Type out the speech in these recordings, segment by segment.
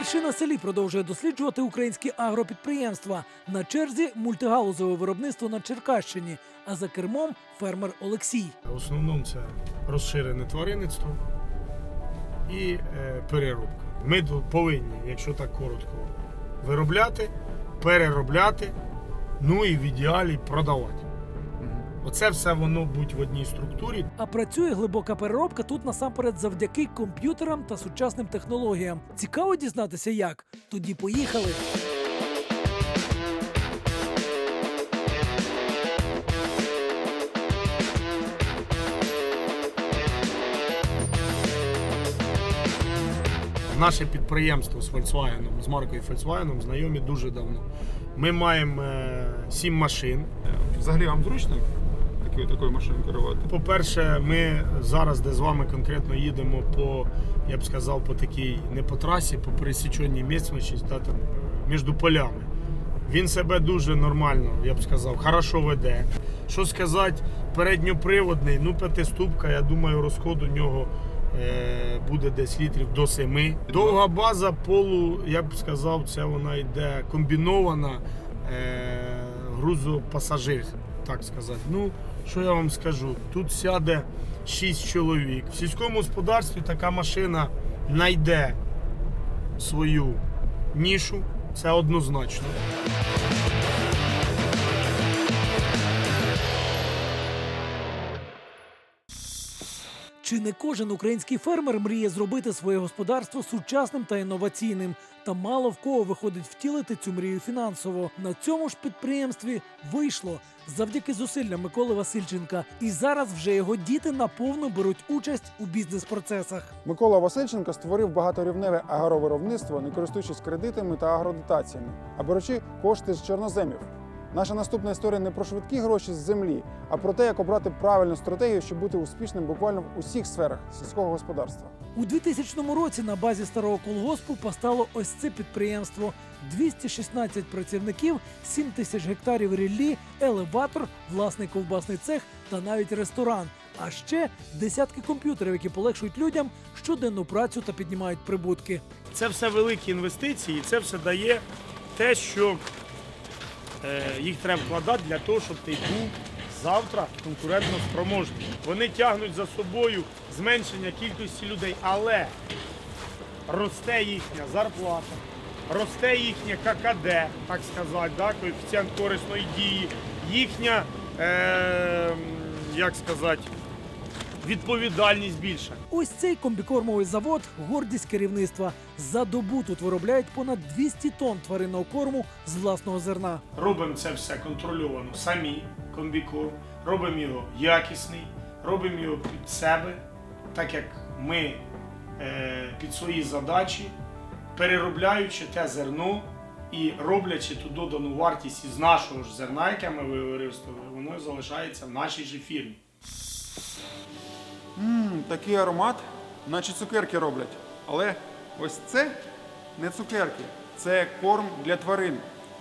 Перший на селі продовжує досліджувати українські агропідприємства. На черзі мультигалузове виробництво на Черкащині, а за кермом фермер Олексій. В основному це розширене тваринництво і е, переробка. Ми повинні, якщо так коротко, виробляти, переробляти, ну і в ідеалі продавати. Оце все воно будь в одній структурі. А працює глибока переробка тут насамперед завдяки комп'ютерам та сучасним технологіям. Цікаво дізнатися, як? Тоді поїхали. Наше підприємство з Volkswagen, з маркою Volkswagen знайомі дуже давно. Ми маємо е, сім машин. Взагалі вам зручно такою, такою машиною керувати? По-перше, ми зараз, де з вами конкретно їдемо по, я б сказав, по такій не по трасі, по пересіченій місцевості, та, там, між полями. Він себе дуже нормально, я б сказав, хорошо веде. Що сказати, передньоприводний, ну п'ятиступка, я думаю, розход у нього е, буде десь літрів до семи. Довга база полу, я б сказав, це вона йде комбінована е, грузопасажир, так сказати. Ну, що я вам скажу? Тут сяде 6 чоловік. В сільському господарстві така машина знайде свою нішу, це однозначно. Чи не кожен український фермер мріє зробити своє господарство сучасним та інноваційним? Та мало в кого виходить втілити цю мрію фінансово. На цьому ж підприємстві вийшло завдяки зусиллям Миколи Васильченка. І зараз вже його діти наповну беруть участь у бізнес-процесах. Микола Васильченко створив багаторівневе агровиробництво, не користуючись кредитами та агродотаціями, а беручи кошти з чорноземів. Наша наступна історія не про швидкі гроші з землі, а про те, як обрати правильну стратегію, щоб бути успішним буквально в усіх сферах сільського господарства. У 2000 році на базі старого колгоспу постало ось це підприємство. 216 працівників, 7 тисяч гектарів ріллі, елеватор, власний ковбасний цех та навіть ресторан. А ще десятки комп'ютерів, які полегшують людям щоденну працю та піднімають прибутки. Це все великі інвестиції, і це все дає те, що їх треба вкладати для того, щоб ти був завтра конкурентно спроможний. Вони тягнуть за собою зменшення кількості людей, але росте їхня зарплата, росте їхнє ККД, так сказати, да, коефіцієнт корисної дії, їхня, е, як сказати, відповідальність більша. Ось цей комбікормовий завод гордість керівництва. За добу тут виробляють понад 200 тонн тваринного корму з власного зерна. Робимо це все контрольовано самі, комбікорм, робимо його якісний, робимо його під себе, так як ми е, під свої задачі, переробляючи те зерно і роблячи ту додану вартість із нашого ж зерна, яке ми виростили, воно залишається в нашій же фірмі. Ммм, такий аромат, наче цукерки роблять. Але ось це не цукерки, це корм для тварин.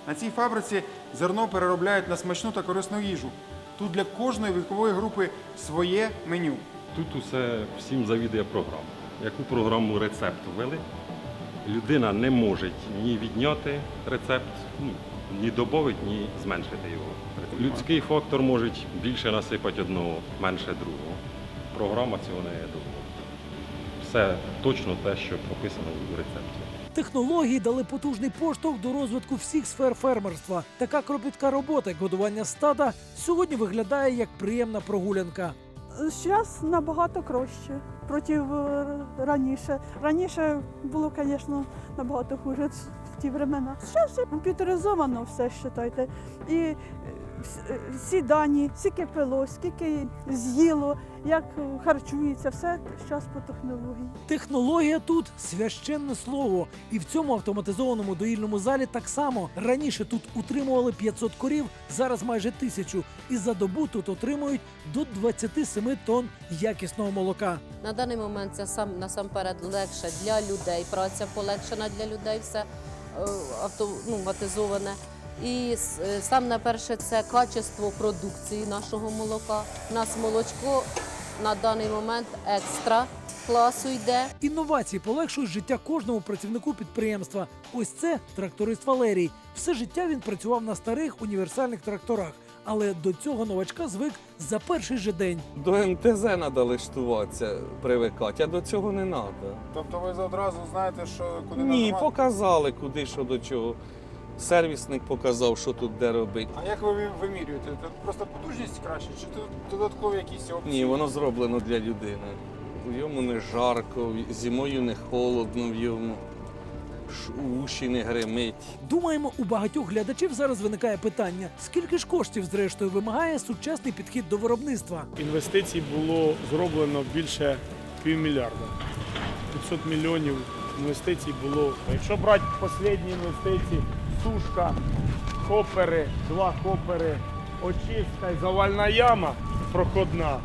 На цій фабриці зерно переробляють на смачну та корисну їжу. Тут для кожної вікової групи своє меню. Тут усе всім завідує програма. Яку програму рецепт ввели, людина не може ні відняти рецепт, ну, ні додати, ні зменшити його. Людський фактор може більше насипати одного, менше другого. Програма цього не дозволить. Все точно те, що прописано у рецепті. Технології дали потужний поштовх до розвитку всіх сфер фермерства. Така кропітка робота, як годування стада, сьогодні виглядає як приємна прогулянка. Зараз набагато краще проти е, раніше. Раніше було, звісно, набагато хуже в ті времена. Зараз все комп'ютеризовано все, вважайте. І е, всі дані, скільки пило, скільки з'їло, як е, харчується, все зараз по технології. Технологія тут священне слово, і в цьому автоматизованому доїльному залі так само. Раніше тут утримували 500 корів, зараз майже тисячу. І за добу тут отримують до 27 тонн якісного молока. На даний момент це сам насамперед легше для людей. Праця полегшена для людей, все е, автоматизоване. І е, сам на перше це качество продукції нашого молока. У нас молочко на даний момент екстра класу йде. Інновації полегшують життя кожному працівнику підприємства. Ось це тракторист Валерій. Все життя він працював на старих універсальних тракторах, але до цього новачка звик за перший же день. До МТЗ треба лаштуватися, привикати, а до цього не треба. Тобто ви одразу знаєте, що куди Ні, нажимати? показали, куди що до чого. Сервісник показав, що тут де робити. А як ви ви- вимірюєте? Тут просто потужність краще, чи тут додаткові якісь опції? Ні, воно зроблено для людини. В йому не жарко, зимою не холодно в йому. Уші не гримить. Думаємо, у багатьох глядачів зараз виникає питання: скільки ж коштів, зрештою, вимагає сучасний підхід до виробництва? Інвестицій було зроблено більше півмільярда. 500 мільйонів інвестицій було. Якщо брати останні інвестиції, сушка, хопери, два хопери, очистка і завальна яма проходна.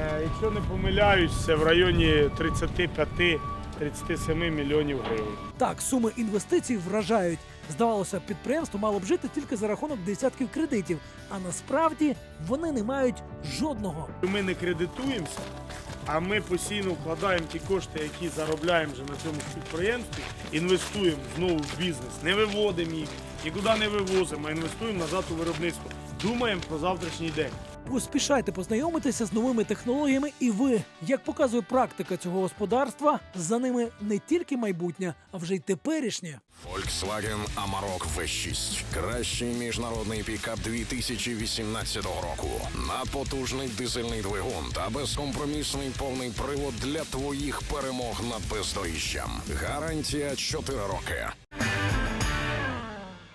Е, якщо не помиляюсь, це в районі 35-37 мільйонів гривень. Так, суми інвестицій вражають. Здавалося, підприємство мало б жити тільки за рахунок десятків кредитів, а насправді вони не мають жодного. Ми не кредитуємося, а ми постійно вкладаємо ті кошти, які заробляємо вже на цьому підприємстві, інвестуємо знову в бізнес, не виводимо їх, нікуди не вивозимо, а інвестуємо назад у виробництво. Думаємо про завтрашній день. Поспішайте познайомитися з новими технологіями, і ви, як показує практика цього господарства, за ними не тільки майбутнє, а вже й теперішнє. Volkswagen Amarok V6. Кращий міжнародний пікап 2018 року. Надпотужний дизельний двигун та безкомпромісний повний привод для твоїх перемог над бездоріжжям. Гарантія 4 роки.